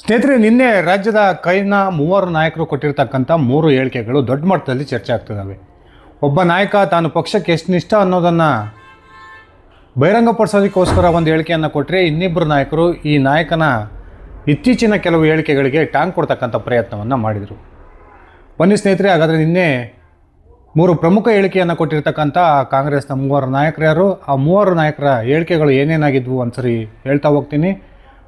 ಸ್ನೇಹಿತರೆ, ನಿನ್ನೆ ರಾಜ್ಯದ ಕೈನ ಮೂವರು ನಾಯಕರು ಕೊಟ್ಟಿರ್ತಕ್ಕಂಥ ಮೂರು ಹೇಳಿಕೆಗಳು ದೊಡ್ಡ ಮಟ್ಟದಲ್ಲಿ ಚರ್ಚೆ ಆಗ್ತಿದ್ದಾವೆ ಒಬ್ಬ ನಾಯಕ ತಾನು ಪಕ್ಷಕ್ಕೆ ಎಷ್ಟು ನಿಷ್ಠ ಅನ್ನೋದನ್ನು ಬಹಿರಂಗಪಡಿಸೋದಕ್ಕೋಸ್ಕರ ಒಂದು ಹೇಳಿಕೆಯನ್ನು ಕೊಟ್ಟರೆ ಇನ್ನಿಬ್ಬರು ನಾಯಕರು ಈ ನಾಯಕನ ಇತ್ತೀಚಿನ ಕೆಲವು ಹೇಳಿಕೆಗಳಿಗೆ ಟಾಂಗ್ ಕೊಡ್ತಕ್ಕಂಥ ಪ್ರಯತ್ನವನ್ನು ಮಾಡಿದರು. ಬನ್ನಿ ಸ್ನೇಹಿತರೆ, ಹಾಗಾದರೆ ನಿನ್ನೆ ಮೂರು ಪ್ರಮುಖ ಹೇಳಿಕೆಯನ್ನು ಕೊಟ್ಟಿರ್ತಕ್ಕಂಥ ಕಾಂಗ್ರೆಸ್ನ ಮೂವರು ನಾಯಕರು ಯಾರು? ಆ ಮೂವರು ನಾಯಕರ ಹೇಳಿಕೆಗಳು ಏನೇನಾಗಿದ್ವು ಒಂದ್ಸರಿ ಹೇಳ್ತಾ ಹೋಗ್ತೀನಿ.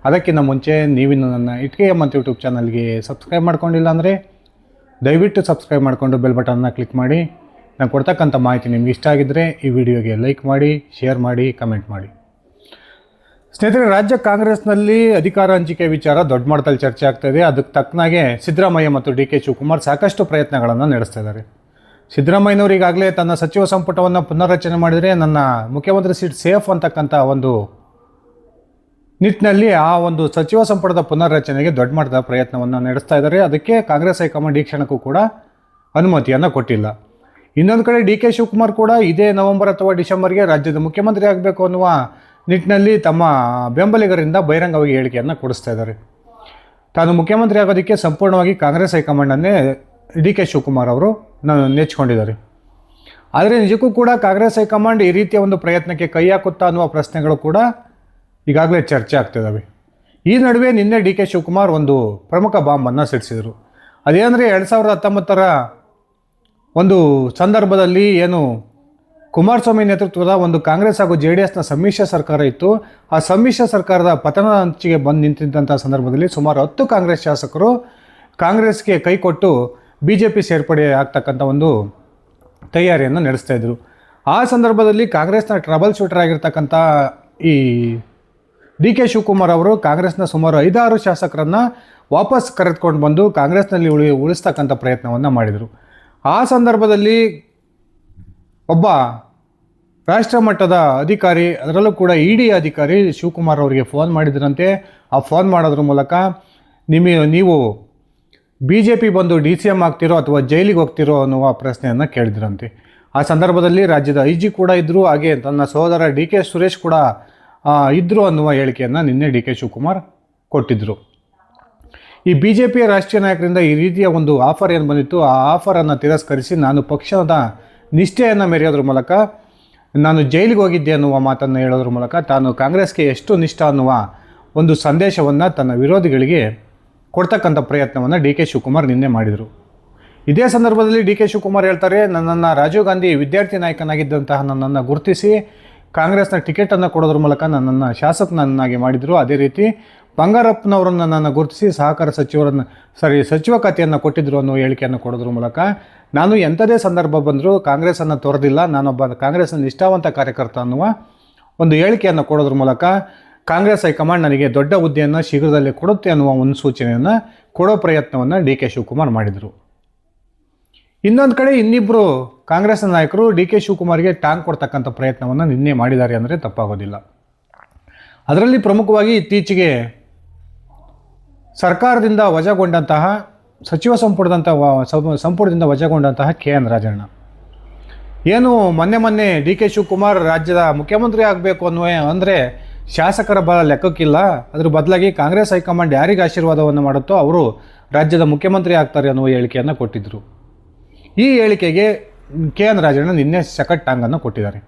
ಅದಕ್ಕಿಂತ ಮುಂಚೆ ನೀವಿನ್ನು ನನ್ನ ಇಟ್ಕೆ ಮತ್ತು ಯೂಟ್ಯೂಬ್ ಚಾನಲ್ಗೆ ಸಬ್ಸ್ಕ್ರೈಬ್ ಮಾಡ್ಕೊಂಡಿಲ್ಲ ಅಂದರೆ ದಯವಿಟ್ಟು ಸಬ್ಸ್ಕ್ರೈಬ್ ಮಾಡಿಕೊಂಡು ಬೆಲ್ ಬಟನ್ನ ಕ್ಲಿಕ್ ಮಾಡಿ. ನಾನು ಕೊಡ್ತಕ್ಕಂಥ ಮಾಹಿತಿ ನಿಮ್ಗೆ ಇಷ್ಟ ಆಗಿದ್ದರೆ ಈ ವಿಡಿಯೋಗೆ ಲೈಕ್ ಮಾಡಿ ಶೇರ್ ಮಾಡಿ ಕಮೆಂಟ್ ಮಾಡಿ. ಸ್ನೇಹಿತರೆ, ರಾಜ್ಯ ಕಾಂಗ್ರೆಸ್ನಲ್ಲಿ ಅಧಿಕಾರ ಹಂಚಿಕೆ ವಿಚಾರ ದೊಡ್ಡ ಮಟ್ಟದಲ್ಲಿ ಚರ್ಚೆ ಆಗ್ತಾ ಇದೆ. ಅದಕ್ಕೆ ತಕ್ಕನಾಗೆ ಸಿದ್ದರಾಮಯ್ಯ ಮತ್ತು ಡಿ ಕೆ ಶಿವಕುಮಾರ್ ಸಾಕಷ್ಟು ಪ್ರಯತ್ನಗಳನ್ನು ನಡೆಸ್ತಾ ಇದ್ದಾರೆ. ಸಿದ್ದರಾಮಯ್ಯನವರು ಈಗಾಗಲೇ ತನ್ನ ಸಚಿವ ಸಂಪುಟವನ್ನು ಪುನರ್ರಚನೆ ಮಾಡಿದರೆ ನನ್ನ ಮುಖ್ಯಮಂತ್ರಿ ಸೀಟ್ ಸೇಫ್ ಅಂತಕ್ಕಂಥ ಒಂದು ನಿಟ್ಟಿನಲ್ಲಿ ಆ ಒಂದು ಸಚಿವ ಸಂಪುಟದ ಪುನರ್ರಚನೆಗೆ ದೊಡ್ಡ ಮಟ್ಟದ ಪ್ರಯತ್ನವನ್ನು ನಡೆಸ್ತಾ ಇದ್ದಾರೆ. ಅದಕ್ಕೆ ಕಾಂಗ್ರೆಸ್ ಹೈಕಮಾಂಡ್ ಈ ಕ್ಷಣಕ್ಕೂ ಕೂಡ ಅನುಮತಿಯನ್ನು ಕೊಟ್ಟಿಲ್ಲ. ಇನ್ನೊಂದು ಕಡೆ ಡಿ ಕೆ ಶಿವಕುಮಾರ್ ಕೂಡ ಇದೇ ನವೆಂಬರ್ ಅಥವಾ ಡಿಸೆಂಬರ್ಗೆ ರಾಜ್ಯದ ಮುಖ್ಯಮಂತ್ರಿ ಆಗಬೇಕು ಅನ್ನುವ ನಿಟ್ಟಿನಲ್ಲಿ ತಮ್ಮ ಬೆಂಬಲಿಗರಿಂದ ಬಹಿರಂಗವಾಗಿ ಹೇಳಿಕೆಯನ್ನು ಕೊಡಿಸ್ತಾ ಇದ್ದಾರೆ. ತಾನು ಮುಖ್ಯಮಂತ್ರಿ ಆಗೋದಕ್ಕೆ ಸಂಪೂರ್ಣವಾಗಿ ಕಾಂಗ್ರೆಸ್ ಹೈಕಮಾಂಡನ್ನೇ ಡಿ ಕೆ ಶಿವಕುಮಾರ್ ಅವರು ನಾನು ನೆಚ್ಕೊಂಡಿದ್ದಾರೆ ಆದರೆ ನಿಜಕ್ಕೂ ಕೂಡ ಕಾಂಗ್ರೆಸ್ ಹೈಕಮಾಂಡ್ ಈ ರೀತಿಯ ಒಂದು ಪ್ರಯತ್ನಕ್ಕೆ ಕೈ ಹಾಕುತ್ತಾ ಅನ್ನುವ ಪ್ರಶ್ನೆಗಳು ಕೂಡ ಈಗಾಗಲೇ ಚರ್ಚೆ ಆಗ್ತಿದ್ದಾವೆ ಈ ನಡುವೆ ನಿನ್ನೆ ಡಿ ಕೆ ಶಿವಕುಮಾರ್ ಒಂದು ಪ್ರಮುಖ ಬಾಂಬನ್ನು ಸಿಡಿಸಿದರು. ಅದೇನೆಂದರೆ ಎರಡು ಸಾವಿರದ ಹತ್ತೊಂಬತ್ತರ ಒಂದು ಸಂದರ್ಭದಲ್ಲಿ ಏನು ಕುಮಾರಸ್ವಾಮಿ ನೇತೃತ್ವದ ಒಂದು ಕಾಂಗ್ರೆಸ್ ಹಾಗೂ ಜೆ ಡಿ ಎಸ್ನ ಸಮ್ಮಿಶ್ರ ಸರ್ಕಾರ ಇತ್ತು. ಆ ಸಮ್ಮಿಶ್ರ ಸರ್ಕಾರದ ಪತನ ಅಂಚಿಗೆ ಬಂದು ನಿಂತಿದ್ದಂಥ ಸಂದರ್ಭದಲ್ಲಿ ಸುಮಾರು ಹತ್ತು ಕಾಂಗ್ರೆಸ್ ಶಾಸಕರು ಕಾಂಗ್ರೆಸ್ಗೆ ಕೈಕೊಟ್ಟು ಬಿ ಜೆ ಪಿ ಸೇರ್ಪಡೆ ಆಗ್ತಕ್ಕಂಥ ಒಂದು ತಯಾರಿಯನ್ನು ನಡೆಸ್ತಾ ಇದ್ರು. ಆ ಸಂದರ್ಭದಲ್ಲಿ ಕಾಂಗ್ರೆಸ್ನ ಟ್ರಬಲ್ ಶೂಟರ್ ಆಗಿರ್ತಕ್ಕಂಥ ಈ ಡಿ ಕೆ ಶಿವಕುಮಾರ್ ಅವರು ಕಾಂಗ್ರೆಸ್ನ ಸುಮಾರು ಐದಾರು ಶಾಸಕರನ್ನು ವಾಪಸ್ ಕರೆದುಕೊಂಡು ಬಂದು ಕಾಂಗ್ರೆಸ್ನಲ್ಲಿ ಉಳಿ, ಉಳಿಸ್ತಕ್ಕಂಥ ಪ್ರಯತ್ನವನ್ನು ಮಾಡಿದರು. ಆ ಸಂದರ್ಭದಲ್ಲಿ ಒಬ್ಬ ರಾಷ್ಟ್ರ ಮಟ್ಟದ ಅಧಿಕಾರಿ, ಅದರಲ್ಲೂ ಕೂಡ ಇ ಡಿ ಅಧಿಕಾರಿ ಶಿವಕುಮಾರ್ ಅವರಿಗೆ ಫೋನ್ ಮಾಡಿದ್ರಂತೆ. ಆ ಫೋನ್ ಮಾಡೋದ್ರ ಮೂಲಕ ನಿಮ್ಮ ನೀವು ಬಿ ಜೆ ಪಿ ಬಂದು ಡಿ ಸಿ ಎಂ ಆಗ್ತಿರೋ ಅಥವಾ ಜೈಲಿಗೆ ಹೋಗ್ತಿರೋ ಅನ್ನುವ ಪ್ರಶ್ನೆಯನ್ನು ಕೇಳಿದ್ರಂತೆ. ಆ ಸಂದರ್ಭದಲ್ಲಿ ರಾಜ್ಯದ ಐ ಜಿ ಕೂಡ ಇದ್ದರು ಹಾಗೆ ತನ್ನ ಸಹೋದರ ಡಿ ಕೆ ಸುರೇಶ್ ಕೂಡ ಆ, ಇದ್ರು ಅನ್ನುವ ಹೇಳಿಕೆಯನ್ನು ನಿನ್ನೆ ಡಿ ಕೆ ಶಿವಕುಮಾರ್ ಕೊಟ್ಟಿದ್ದರು ಈ ಬಿ ಜೆ ಪಿಯ ರಾಷ್ಟ್ರೀಯ ನಾಯಕರಿಂದ ಈ ರೀತಿಯ ಒಂದು ಆಫರ್ ಏನು ಬಂದಿತ್ತು? ಆ ಆಫರನ್ನು ತಿರಸ್ಕರಿಸಿ ನಾನು ಪಕ್ಷದ ನಿಷ್ಠೆಯನ್ನು ಮೆರೆಯೋದ್ರ ಮೂಲಕ ನಾನು ಜೈಲಿಗೆ ಹೋಗಿದ್ದೆ ಅನ್ನುವ ಮಾತನ್ನು ಹೇಳೋದ್ರ ಮೂಲಕ ತಾನು ಕಾಂಗ್ರೆಸ್ಗೆ ಎಷ್ಟು ನಿಷ್ಠ ಅನ್ನುವ ಒಂದು ಸಂದೇಶವನ್ನು ತನ್ನ ವಿರೋಧಿಗಳಿಗೆ ಕೊಡ್ತಕ್ಕಂಥ ಪ್ರಯತ್ನವನ್ನು ಡಿ ಕೆ ಶಿವಕುಮಾರ್ ನಿನ್ನೆ ಮಾಡಿದರು. ಇದೇ ಸಂದರ್ಭದಲ್ಲಿ ಡಿ ಕೆ ಶಿವಕುಮಾರ್ ಹೇಳ್ತಾರೆ ನನ್ನನ್ನು ರಾಜೀವ್ ಗಾಂಧಿ ವಿದ್ಯಾರ್ಥಿ ನಾಯಕನಾಗಿದ್ದಂತಹ ನನ್ನನ್ನು ಗುರುತಿಸಿ ಕಾಂಗ್ರೆಸ್ನ ಟಿಕೆಟನ್ನು ಕೊಡೋದ್ರ ಮೂಲಕ ನನ್ನನ್ನು ಶಾಸಕನನ್ನಾಗಿ ಮಾಡಿದರು. ಅದೇ ರೀತಿ ಬಂಗಾರಪ್ಪನವರನ್ನು ನನ್ನ ಗುರುತಿಸಿ ಸಹಕಾರ ಸಚಿವರನ್ನು ಸಾರಿ ಸಚಿವ ಖಾತೆಯನ್ನು ಕೊಟ್ಟಿದ್ದರು ಅನ್ನೋ ಹೇಳಿಕೆಯನ್ನು ಕೊಡೋದ್ರ ಮೂಲಕ ನಾನು ಎಂಥದೇ ಸಂದರ್ಭ ಬಂದರೂ ಕಾಂಗ್ರೆಸ್ಸನ್ನು ತೊರೆದಿಲ್ಲ. ನಾನೊಬ್ಬ ಕಾಂಗ್ರೆಸ್ನ ನಿಷ್ಠಾವಂತ ಕಾರ್ಯಕರ್ತ ಅನ್ನುವ ಒಂದು ಹೇಳಿಕೆಯನ್ನು ಕೊಡೋದ್ರ ಮೂಲಕ ಕಾಂಗ್ರೆಸ್ ಹೈಕಮಾಂಡ್ ನನಗೆ ದೊಡ್ಡ ಹುದ್ದೆಯನ್ನು ಶೀಘ್ರದಲ್ಲೇ ಕೊಡುತ್ತೆ ಅನ್ನುವ ಒಂದು ಸೂಚನೆಯನ್ನು ಕೊಡೋ ಪ್ರಯತ್ನವನ್ನು ಡಿ ಕೆ ಶಿವಕುಮಾರ್ ಮಾಡಿದರು. ಇನ್ನೊಂದು ಕಡೆ ಇನ್ನಿಬ್ಬರು ಕಾಂಗ್ರೆಸ್ನ ನಾಯಕರು ಡಿ ಕೆ ಶಿವಕುಮಾರ್ಗೆ ಟಾಂಗ್ ಕೊಡ್ತಕ್ಕಂಥ ಪ್ರಯತ್ನವನ್ನು ನಿನ್ನೆ ಮಾಡಿದ್ದಾರೆ ಅಂದರೆ ತಪ್ಪಾಗೋದಿಲ್ಲ. ಅದರಲ್ಲಿ ಪ್ರಮುಖವಾಗಿ ಇತ್ತೀಚೆಗೆ ಸರ್ಕಾರದಿಂದ ವಜಾಗೊಂಡಂತಹ, ಸಚಿವ ಸಂಪುಟದಂಥ ಸಂಪುಟದಿಂದ ವಜಾಗೊಂಡಂತಹ ಕೆ ಎನ್ ರಾಜಣ್ಣ. ಏನು ಮೊನ್ನೆ ಮೊನ್ನೆ ಡಿ ಕೆ ಶಿವಕುಮಾರ್ ರಾಜ್ಯದ ಮುಖ್ಯಮಂತ್ರಿ ಆಗಬೇಕು ಅನ್ನುವ, ಅಂದರೆ ಶಾಸಕರ ಬಲ ಲೆಕ್ಕಕ್ಕಿಲ್ಲ. ಅದ್ರ ಬದಲಾಗಿ ಕಾಂಗ್ರೆಸ್ ಹೈಕಮಾಂಡ್ ಯಾರಿಗೆ ಆಶೀರ್ವಾದವನ್ನು ಮಾಡುತ್ತೋ ಅವರು ರಾಜ್ಯದ ಮುಖ್ಯಮಂತ್ರಿ ಆಗ್ತಾರೆ ಅನ್ನುವ ಹೇಳಿಕೆಯನ್ನು ಕೊಟ್ಟಿದ್ದರು ಈ ಹೇಳಿಕೆಗೆ ಕೆ ಎನ್ ರಾಜಣ್ಣ ನಿನ್ನೆ ಸೆಕೆಂಡ್ ಟಾಂಗನ್ನು ಕೊಟ್ಟಿದ್ದಾರೆ.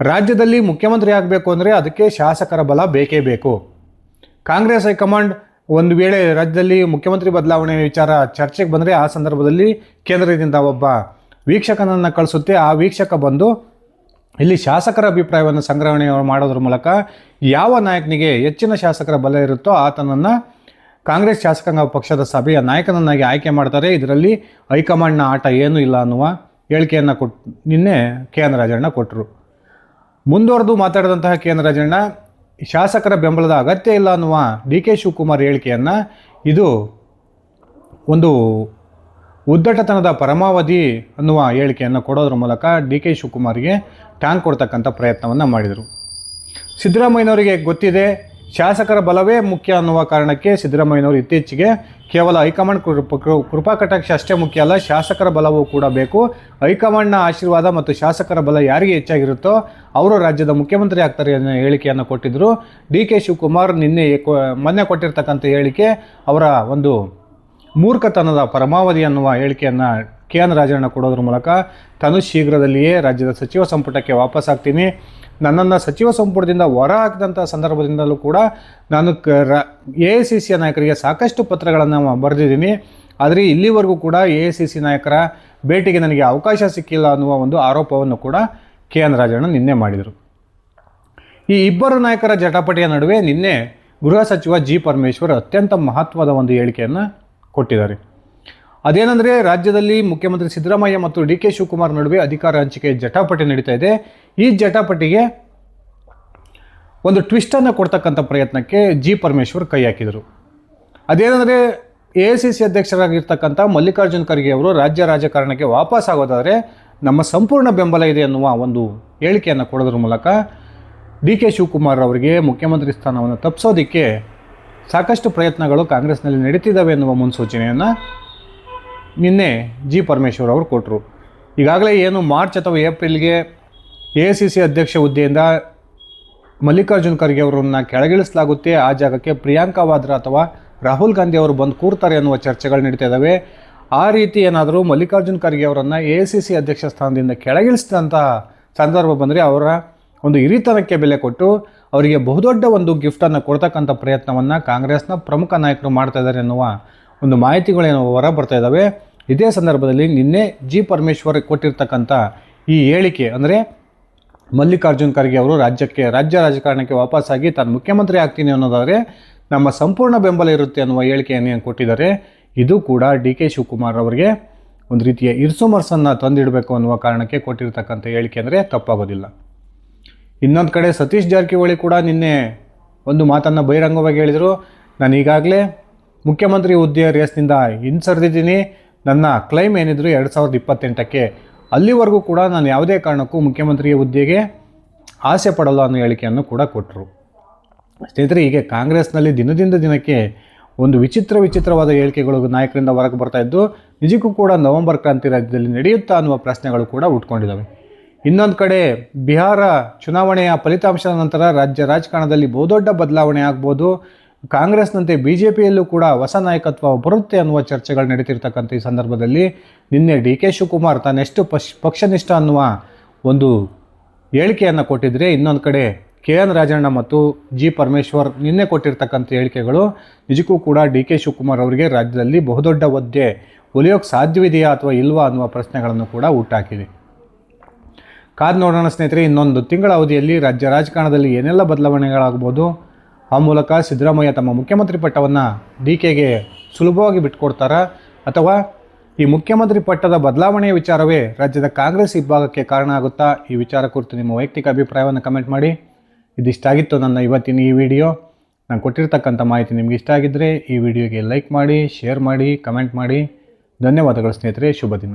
ರಾಜ್ಯದಲ್ಲಿ ಮುಖ್ಯಮಂತ್ರಿ ಆಗಬೇಕು ಅಂದರೆ ಅದಕ್ಕೆ ಶಾಸಕರ ಬಲ ಬೇಕೇ ಬೇಕು. ಕಾಂಗ್ರೆಸ್ ಹೈಕಮಾಂಡ್ ಒಂದು ವೇಳೆ ರಾಜ್ಯದಲ್ಲಿ ಮುಖ್ಯಮಂತ್ರಿ ಬದಲಾವಣೆ ವಿಚಾರ ಚರ್ಚೆಗೆ ಬಂದರೆ ಆ ಸಂದರ್ಭದಲ್ಲಿ ಕೇಂದ್ರದಿಂದ ಒಬ್ಬ ವೀಕ್ಷಕನನ್ನು ಕಳಿಸುತ್ತೆ. ಆ ವೀಕ್ಷಕ ಬಂದು ಇಲ್ಲಿ ಶಾಸಕರ ಅಭಿಪ್ರಾಯವನ್ನು ಸಂಗ್ರಹಣೆ ಮಾಡೋದ್ರ ಮೂಲಕ ಯಾವ ನಾಯಕನಿಗೆ ಹೆಚ್ಚಿನ ಶಾಸಕರ ಬಲ ಇರುತ್ತೋ ಆತನನ್ನು ಕಾಂಗ್ರೆಸ್ ಶಾಸಕಾಂಗ ಪಕ್ಷದ ಸಭೆಯ ನಾಯಕನನ್ನಾಗಿ ಆಯ್ಕೆ ಮಾಡ್ತಾರೆ. ಇದರಲ್ಲಿ ಹೈಕಮಾಂಡ್ನ ಆಟ ಏನೂ ಇಲ್ಲ ಅನ್ನುವ ಹೇಳಿಕೆಯನ್ನು ಕೊಟ್ಟು ನಿನ್ನೆ ಕೆ ಎನ್ ರಾಜಣ್ಣ ಕೊಟ್ಟರು ಮುಂದುವರೆದು ಮಾತಾಡಿದಂತಹ ಕೆ ಎನ್ ರಾಜಣ್ಣ, ಶಾಸಕರ ಬೆಂಬಲದ ಅಗತ್ಯ ಇಲ್ಲ ಅನ್ನುವ ಡಿ ಕೆ ಶಿವಕುಮಾರ್ ಹೇಳಿಕೆಯನ್ನು ಇದು ಒಂದು ಉದ್ದಟತನದ ಪರಮಾವಧಿ ಅನ್ನುವ ಹೇಳಿಕೆಯನ್ನು ಕೊಡೋದ್ರ ಮೂಲಕ ಡಿ ಕೆ ಶಿವಕುಮಾರ್ಗೆ ಟ್ಯಾಂಕ್ ಕೊಡ್ತಕ್ಕಂಥ ಪ್ರಯತ್ನವನ್ನು ಮಾಡಿದರು. ಸಿದ್ದರಾಮಯ್ಯನವರಿಗೆ ಗೊತ್ತಿದೆ ಶಾಸಕರ ಬಲವೇ ಮುಖ್ಯ ಅನ್ನುವ ಕಾರಣಕ್ಕೆ ಸಿದ್ದರಾಮಯ್ಯನವರು ಇತ್ತೀಚೆಗೆ ಕೇವಲ ಹೈಕಮಾಂಡ್ ಕೃಪ ಕೃಪಾ ಕಟಾಕ್ಷ ಅಷ್ಟೇ ಮುಖ್ಯ ಅಲ್ಲ, ಶಾಸಕರ ಬಲವೂ ಕೂಡ ಬೇಕು. ಹೈಕಮಾಂಡ್ನ ಆಶೀರ್ವಾದ ಮತ್ತು ಶಾಸಕರ ಬಲ ಯಾರಿಗೆ ಹೆಚ್ಚಾಗಿರುತ್ತೋ ಅವರು ರಾಜ್ಯದ ಮುಖ್ಯಮಂತ್ರಿ ಆಗ್ತಾರೆ ಅನ್ನೋ ಹೇಳಿಕೆಯನ್ನು ಕೊಟ್ಟಿದ್ದರು ಡಿ ಕೆ ಶಿವಕುಮಾರ್ ನಿನ್ನೆ ಮೊನ್ನೆ ಕೊಟ್ಟಿರ್ತಕ್ಕಂಥ ಹೇಳಿಕೆ ಅವರ ಒಂದು ಮೂರ್ಖತನದ ಪರಮಾವಧಿ ಅನ್ನುವ ಹೇಳಿಕೆಯನ್ನು ಕೆ ಎನ್ ರಾಜಣ್ಣ ಕೊಡೋದ್ರ ಮೂಲಕ ತಾನು ಶೀಘ್ರದಲ್ಲಿಯೇ ರಾಜ್ಯದ ಸಚಿವ ಸಂಪುಟಕ್ಕೆ ವಾಪಸ್ ಆಗ್ತೀನಿ. ನನ್ನನ್ನು ಸಚಿವ ಸಂಪುಟದಿಂದ ಹೊರ ಹಾಕಿದಂಥ ಸಂದರ್ಭದಿಂದಲೂ ಕೂಡ ನಾನು ಕ ರ ಎ ಐ ಸಿ ಸಿಯ ನಾಯಕರಿಗೆ ಸಾಕಷ್ಟು ಪತ್ರಗಳನ್ನು ಬರೆದಿದ್ದೀನಿ. ಆದರೆ ಇಲ್ಲಿವರೆಗೂ ಕೂಡ ಎ ಐ ಸಿ ಸಿ ನಾಯಕರ ಭೇಟಿಗೆ ನನಗೆ ಅವಕಾಶ ಸಿಕ್ಕಿಲ್ಲ ಅನ್ನುವ ಒಂದು ಆರೋಪವನ್ನು ಕೂಡ ಕೆ ಎನ್ ರಾಜಣ್ಣ ನಿನ್ನೆ ಮಾಡಿದರು. ಈ ಇಬ್ಬರು ನಾಯಕರ ಜಟಾಪಟಿಯ ನಡುವೆ ನಿನ್ನೆ ಗೃಹ ಸಚಿವ ಜಿ ಪರಮೇಶ್ವರ್ ಅತ್ಯಂತ ಮಹತ್ವದ ಒಂದು ಹೇಳಿಕೆಯನ್ನು ಕೊಟ್ಟಿದ್ದಾರೆ. ಅದೇನೆಂದರೆ ರಾಜ್ಯದಲ್ಲಿ ಮುಖ್ಯಮಂತ್ರಿ ಸಿದ್ದರಾಮಯ್ಯ ಮತ್ತು ಡಿ ಕೆ ಶಿವಕುಮಾರ್ ನಡುವೆ ಅಧಿಕಾರ ಹಂಚಿಕೆ ಜಟಾಪಟಿ ನಡೀತಾ ಇದೆ. ಈ ಜಟಾಪಟಿಗೆ ಒಂದು ಟ್ವಿಸ್ಟನ್ನು ಕೊಡ್ತಕ್ಕಂಥ ಪ್ರಯತ್ನಕ್ಕೆ ಜಿ ಪರಮೇಶ್ವರ್ ಕೈ ಹಾಕಿದರು. ಅದೇನೆಂದರೆ ಎ ಐ ಸಿ ಸಿ ಅಧ್ಯಕ್ಷರಾಗಿರ್ತಕ್ಕಂಥ ಮಲ್ಲಿಕಾರ್ಜುನ್ ಖರ್ಗೆ ಅವರು ರಾಜ್ಯ ರಾಜಕಾರಣಕ್ಕೆ ವಾಪಸ್ ಆಗೋದಾದರೆ ನಮ್ಮ ಸಂಪೂರ್ಣ ಬೆಂಬಲ ಇದೆ ಅನ್ನುವ ಒಂದು ಹೇಳಿಕೆಯನ್ನು ಕೊಡೋದ್ರ ಮೂಲಕ ಡಿ ಕೆ ಶಿವಕುಮಾರ್ ಅವರಿಗೆ ಮುಖ್ಯಮಂತ್ರಿ ಸ್ಥಾನವನ್ನು ತಪ್ಪಿಸೋದಕ್ಕೆ ಸಾಕಷ್ಟು ಪ್ರಯತ್ನಗಳು ಕಾಂಗ್ರೆಸ್ನಲ್ಲಿ ನಡೀತಿದ್ದಾವೆ ಎನ್ನುವ ಮುನ್ಸೂಚನೆಯನ್ನು ನಿನ್ನೆ ಜಿ ಪರಮೇಶ್ವರ್ ಅವರು ಕೊಟ್ಟರು ಈಗಾಗಲೇ ಏನು ಮಾರ್ಚ್ ಅಥವಾ ಏಪ್ರಿಲ್ಗೆ ಎ ಸಿ ಸಿ ಅಧ್ಯಕ್ಷ ಹುದ್ದೆಯಿಂದ ಮಲ್ಲಿಕಾರ್ಜುನ್ ಖರ್ಗೆ ಅವರನ್ನು ಕೆಳಗಿಳಿಸಲಾಗುತ್ತೆ. ಆ ಜಾಗಕ್ಕೆ ಪ್ರಿಯಾಂಕಾ ವಾದ್ರಾ ಅಥವಾ ರಾಹುಲ್ ಗಾಂಧಿ ಅವರು ಬಂದು ಕೂರ್ತಾರೆ ಅನ್ನುವ ಚರ್ಚೆಗಳು ನಡೀತಾ ಇದ್ದಾವೆ ಆ ರೀತಿ ಏನಾದರೂ ಮಲ್ಲಿಕಾರ್ಜುನ್ ಖರ್ಗೆ ಅವರನ್ನು ಎ ಸಿ ಸಿ ಅಧ್ಯಕ್ಷ ಸ್ಥಾನದಿಂದ ಕೆಳಗಿಳಿಸಿದಂತಹ ಸಂದರ್ಭ ಬಂದರೆ ಅವರ ಒಂದು ಹಿರಿತನಕ್ಕೆ ಬೆಲೆ ಕೊಟ್ಟು ಅವರಿಗೆ ಬಹುದೊಡ್ಡ ಒಂದು ಗಿಫ್ಟನ್ನು ಕೊಡ್ತಕ್ಕಂಥ ಪ್ರಯತ್ನವನ್ನು ಕಾಂಗ್ರೆಸ್ನ ಪ್ರಮುಖ ನಾಯಕರು ಮಾಡ್ತಾ ಇದ್ದಾರೆ ಎನ್ನುವ ಒಂದು ಮಾಹಿತಿಗಳೇನು ಹೊರ ಬರ್ತಾ ಇದ್ದಾವೆ. ಇದೇ ಸಂದರ್ಭದಲ್ಲಿ ನಿನ್ನೆ ಜಿ ಪರಮೇಶ್ವರ್ ಕೊಟ್ಟಿರ್ತಕ್ಕಂಥ ಈ ಹೇಳಿಕೆ, ಅಂದರೆ ಮಲ್ಲಿಕಾರ್ಜುನ್ ಖರ್ಗೆ ಅವರು ರಾಜ್ಯಕ್ಕೆ, ರಾಜ್ಯ ರಾಜಕಾರಣಕ್ಕೆ ವಾಪಸ್ಸಾಗಿ ತಾನು ಮುಖ್ಯಮಂತ್ರಿ ಆಗ್ತೀನಿ ಅನ್ನೋದಾದರೆ ನಮ್ಮ ಸಂಪೂರ್ಣ ಬೆಂಬಲ ಇರುತ್ತೆ ಅನ್ನುವ ಹೇಳಿಕೆಯನ್ನು ಏನು ಕೊಟ್ಟಿದ್ದಾರೆ. ಇದು ಕೂಡ ಡಿ ಕೆ ಶಿವಕುಮಾರ್ ಅವರಿಗೆ ಒಂದು ರೀತಿಯ ಇರ್ಸುಮರ್ಸನ್ನು ತಂದಿಡಬೇಕು ಅನ್ನುವ ಕಾರಣಕ್ಕೆ ಕೊಟ್ಟಿರ್ತಕ್ಕಂಥ ಹೇಳಿಕೆ ಅಂದರೆ ತಪ್ಪಾಗೋದಿಲ್ಲ. ಇನ್ನೊಂದು ಕಡೆ ಸತೀಶ್ ಜಾರಕಿಹೊಳಿ ಕೂಡ ನಿನ್ನೆ ಒಂದು ಮಾತನ್ನು ಬಹಿರಂಗವಾಗಿ ಹೇಳಿದರು. ನಾನು ಈಗಾಗಲೇ ಮುಖ್ಯಮಂತ್ರಿ ಹುದ್ದೆಯ ರೇಸ್ನಿಂದ ಹಿಂಸರಿದಿದ್ದೀನಿ. ನನ್ನ ಕ್ಲೈಮ್ ಏನಿದ್ರು ಎರಡು ಸಾವಿರದ ಇಪ್ಪತ್ತೆಂಟಕ್ಕೆ. ಅಲ್ಲಿವರೆಗೂ ಕೂಡ ನಾನು ಯಾವುದೇ ಕಾರಣಕ್ಕೂ ಮುಖ್ಯಮಂತ್ರಿ ಹುದ್ದೆಗೆ ಆಸೆ ಪಡಲ್ಲ ಅನ್ನೋ ಹೇಳಿಕೆಯನ್ನು ಕೂಡ ಕೊಟ್ಟರು ಸ್ನೇಹಿತರೆ, ಹೀಗೆ ಕಾಂಗ್ರೆಸ್ನಲ್ಲಿ ದಿನದಿಂದ ದಿನಕ್ಕೆ ಒಂದು ವಿಚಿತ್ರ ವಿಚಿತ್ರವಾದ ಹೇಳಿಕೆಗಳು ನಾಯಕರಿಂದ ಹೊರಗೆ ಬರ್ತಾ ಇದ್ದು, ನಿಜಕ್ಕೂ ಕೂಡ ನವೆಂಬರ್ ಕ್ರಾಂತಿ ರಾಜ್ಯದಲ್ಲಿ ನಡೆಯುತ್ತಾ ಅನ್ನುವ ಪ್ರಶ್ನೆಗಳು ಕೂಡ ಉಟ್ಕೊಂಡಿದ್ದಾವೆ. ಇನ್ನೊಂದು ಕಡೆ, ಬಿಹಾರ ಚುನಾವಣೆಯ ಫಲಿತಾಂಶದ ನಂತರ ರಾಜ್ಯ ರಾಜಕಾರಣದಲ್ಲಿ ಬಹುದೊಡ್ಡ ಬದಲಾವಣೆ ಆಗ್ಬೋದು. ಕಾಂಗ್ರೆಸ್ನಂತೆ ಬಿ ಜೆ ಪಿಯಲ್ಲೂ ಕೂಡ ಹೊಸ ನಾಯಕತ್ವ ಬರುತ್ತೆ ಅನ್ನುವ ಚರ್ಚೆಗಳು ನಡೀತಿರ್ತಕ್ಕಂಥ ಈ ಸಂದರ್ಭದಲ್ಲಿ ನಿನ್ನೆ ಡಿ ಕೆ ಶಿವಕುಮಾರ್ ತಾನೆಷ್ಟು ಪಶ್, ಪಕ್ಷನಿಷ್ಠ ಅನ್ನುವ ಒಂದು ಹೇಳಿಕೆಯನ್ನು ಕೊಟ್ಟಿದ್ರೆ ಇನ್ನೊಂದು ಕಡೆ ಕೆ ಎನ್ ರಾಜಣ್ಣ ಮತ್ತು ಜಿ ಪರಮೇಶ್ವರ್ ನಿನ್ನೆ ಕೊಟ್ಟಿರ್ತಕ್ಕಂಥ ಹೇಳಿಕೆಗಳು ನಿಜಕ್ಕೂ ಕೂಡ ಡಿ ಕೆ ಶಿವಕುಮಾರ್ ಅವರಿಗೆ ರಾಜ್ಯದಲ್ಲಿ ಬಹುದೊಡ್ಡ ಹುದ್ದೆ ಒಲಿಯೋಕ್ಕೆ ಸಾಧ್ಯವಿದೆಯಾ ಅಥವಾ ಇಲ್ವಾ ಅನ್ನುವ ಪ್ರಶ್ನೆಗಳನ್ನು ಕೂಡ ಹುಟ್ಟಾಕಿದೆ. ಕಾದು ನೋಡೋಣ ಸ್ನೇಹಿತರೆ, ಇನ್ನೊಂದು ತಿಂಗಳ ಅವಧಿಯಲ್ಲಿ ರಾಜ್ಯ ರಾಜಕಾರಣದಲ್ಲಿ ಏನೆಲ್ಲ ಬದಲಾವಣೆಗಳಾಗ್ಬೋದು? ಆ ಮೂಲಕ ಸಿದ್ದರಾಮಯ್ಯ ತಮ್ಮ ಮುಖ್ಯಮಂತ್ರಿ ಪಟ್ಟವನ್ನು ಡಿ ಕೆಗೆ ಸುಲಭವಾಗಿ ಬಿಟ್ಕೊಡ್ತಾರಾ? ಅಥವಾ ಈ ಮುಖ್ಯಮಂತ್ರಿ ಪಟ್ಟದ ಬದಲಾವಣೆಯ ವಿಚಾರವೇ ರಾಜ್ಯದ ಕಾಂಗ್ರೆಸ್ ಇಬ್ಬಾಗಕ್ಕೆ ಕಾರಣ ಆಗುತ್ತಾ? ಈ ವಿಚಾರ ಕುರಿತು ನಿಮ್ಮ ವೈಯಕ್ತಿಕ ಅಭಿಪ್ರಾಯವನ್ನು ಕಮೆಂಟ್ ಮಾಡಿ. ಇದಿಷ್ಟಾಗಿತ್ತು ನನ್ನ ಇವತ್ತಿನ ಈ ವಿಡಿಯೋ. ನಾನು ಕೊಟ್ಟಿರ್ತಕ್ಕಂಥ ಮಾಹಿತಿ ನಿಮ್ಗೆ ಇಷ್ಟ ಆಗಿದ್ದರೆ ಈ ವಿಡಿಯೋಗೆ ಲೈಕ್ ಮಾಡಿ, ಶೇರ್ ಮಾಡಿ, ಕಮೆಂಟ್ ಮಾಡಿ. ಧನ್ಯವಾದಗಳು ಸ್ನೇಹಿತರೆ ಶುಭ ದಿನ